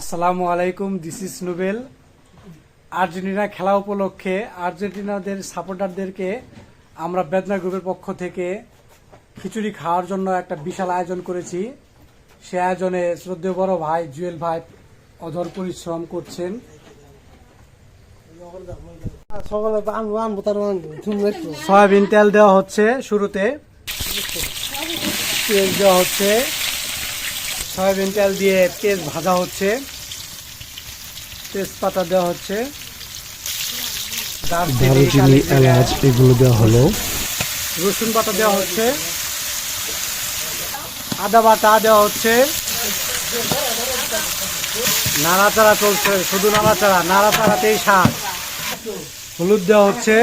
আসসালামু আলাইকুম this is Nobel Argentina খেলা উপলক্ষে আর্জেন্টিনাদের সাপোর্টারদেরকে আমরা বেদনা গ্রুপের পক্ষ থেকে খিচুড়ি খাওয়ার জন্য একটা বিশাল আয়োজন করেছি। সে আয়োজনে শ্রদ্ধেয় বড় ভাই জুয়েল ভাই অধর পরিশ্রম করছেন। সয়াবিন তেল দেওয়া হচ্ছে শুরুতে। তেল দেওয়া হচ্ছে। সয়াবিন তেল দিয়ে পেঁয়াজ ভাজা হচ্ছে। তেজপাতা দেওয়া হচ্ছে। দারচিনি, এলাচ এগুলো দেওয়া হলো। রসুন বাটা দেওয়া হচ্ছে। আদা বাটা দেওয়া হচ্ছে। নাড়াচাড়া চলছে শুধু নাড়াচাড়া নাড়াচাড়াতেই স্বাদ। হলুদ দেওয়া হচ্ছে।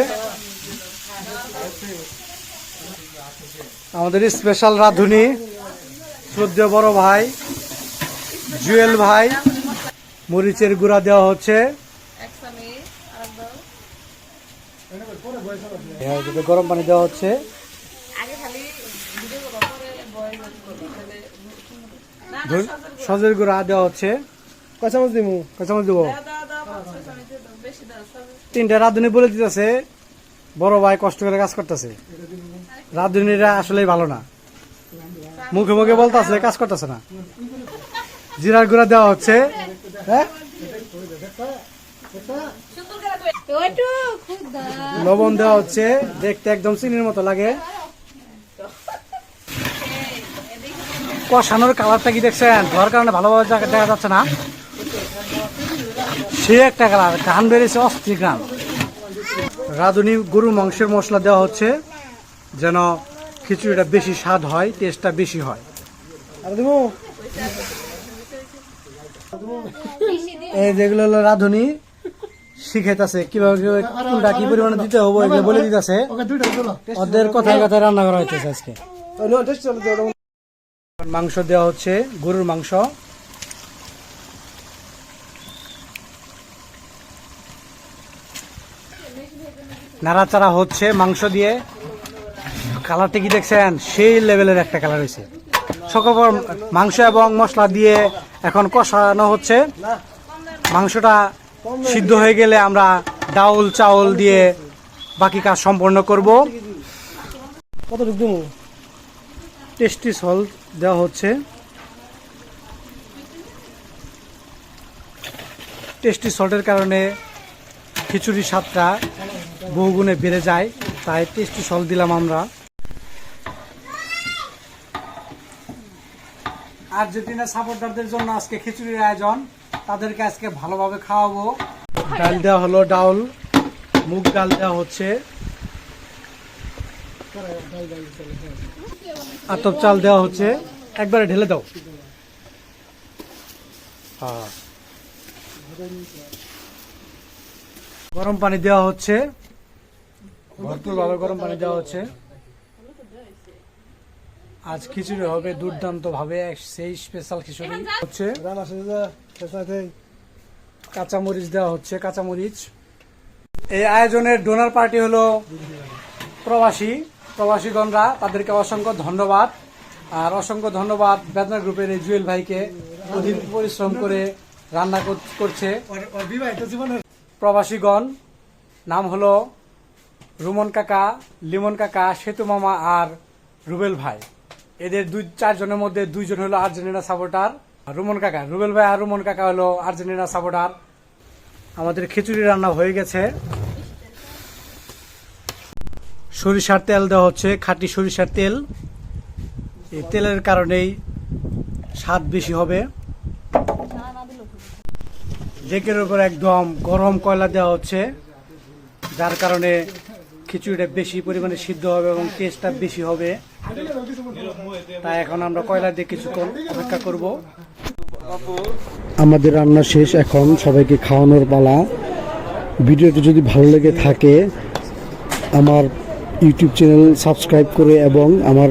আমাদের স্পেশাল রাঁধুনি। শ্রদ্ধেয় বড় ভাই জুয়েল ভাই মরিচের গুঁড়া দেওয়া হচ্ছে। গরম পানি দেওয়া হচ্ছে। সজের গুঁড়া দেওয়া হচ্ছে। কয় চামচ দিমু কয় চামচ দেবো তিনটা রাঁধুনি বলে দিতেছে বড় ভাই কষ্ট করে কাজ করতেছে। রাঁধুনিরা আসলেই ভালো না। মুখে মুখে বলতেছে কাজ করতেছে না। জিরার গুঁড়া দেওয়া হচ্ছে। হ্যাঁ? লবণ দেওয়া হচ্ছে দেখতে একদম চিনির মতো লাগে। কষানোর কালারটা কি দেখছেন? ধোয়ার কারণে ভালোভাবে দেখা যাচ্ছে না। সে একটা কালার গান বেরিয়েছে অস্থির গান রাঁধুনি গরু মাংসের মশলা দেওয়া হচ্ছে যেন খিচুড়িটা বেশি স্বাদ হয় টেস্টটা বেশি হয়। এই যেগুলো হলো রাঁধুনি শিখাইতেছে কীভাবে কোনটা কি পরিমাণে দিতে হবে এগুলো বলে দিতেছে। ওদের কথায় কথায় রান্না করা হইতেছে আজকে। মাংস দেওয়া হচ্ছে গরুর মাংস। নাড়াচাড়া হচ্ছে মাংস দিয়ে। কালারটা কি দেখছেন? সেই লেভেলের একটা কালার হয়েছে। সকল মাংস এবং মশলা দিয়ে এখন কষানো হচ্ছে। মাংসটা সিদ্ধ হয়ে গেলে আমরা ডাউল, চাউল দিয়ে বাকি কাজ সম্পন্ন করব। কতটুকু দিমু টেস্টি সল্ট দেওয়া হচ্ছে। টেস্টি সল্টের কারণে খিচুড়ির স্বাদটা বহুগুণে বেড়ে যায়। তাই টেস্টি সল্ট দিলাম আমরা। আর্জেন্টিনা সাপোর্টারদের জন্য আজকে খিচুড়ির আয়োজন তাদেরকে আজকে ভালোভাবে খাওয়াবো। ডাল দেওয়া হলো ডাউল মুগ ডাল দেওয়া হচ্ছে। আতপ চাল দেওয়া হচ্ছে। একবারে ঢেলে দাও। হ্যাঁ। গরম পানি দেওয়া হচ্ছে। ভরপুর ভাবে গরম পানি দেওয়া হচ্ছে। আজ খিচুড়ি হবে দুর্দান্ত ভাবে সেই স্পেশাল খিচুড়ি হচ্ছে কাঁচামরিচ দেওয়া হচ্ছে, কাঁচামরিচ। এই আয়োজনের ডোনার পার্টি হলো প্রবাসী, প্রবাসীগণরা, তাদেরকে অসংখ্য ধন্যবাদ। আর অসংখ্য ধন্যবাদ বেদনা গ্রুপের এই জুয়েল ভাইকে, অধিক পরিশ্রম করে রান্না কর- করছে। প্রবাসীগণ, নাম হলো রুমন কাকা, লিমন কাকা, সেতু মামা আর রুবেল ভাই। এদের দুই চারজনের মধ্যে দুইজন হলো আর্জেন্টিনা সাপোর্টার রুমন কাকা। রুবেল ভাই আর রুমন কাকা হলো আর্জেন্টিনা সাপোর্টার আমাদের খিচুড়ি রান্না হয়ে গেছে। সরিষার তেল দেওয়া হচ্ছে, খাঁটি সরিষার তেল। এই তেলের কারণেই স্বাদ বেশি হবে। ডেকের উপর একদম গরম কয়লা দেওয়া হচ্ছে, যার কারণে খিচুড়িটা বেশি পরিমাণে সিদ্ধ হবে এবং টেস্টটা বেশি হবে। তাই এখন আমরা কয়লা দিয়ে কিছুক্ষণ অপেক্ষা করব। আমাদের রান্না শেষ, এখন সবাইকে খাওয়ানোর পালা। ভিডিওটি যদি ভালো লেগে থাকে, আমার ইউটিউব চ্যানেল সাবস্ক্রাইব করে এবং আমার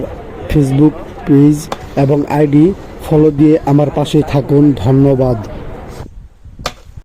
ফেসবুক পেজ এবং আইডি ফলো দিয়ে আমার পাশে থাকুন। ধন্যবাদ।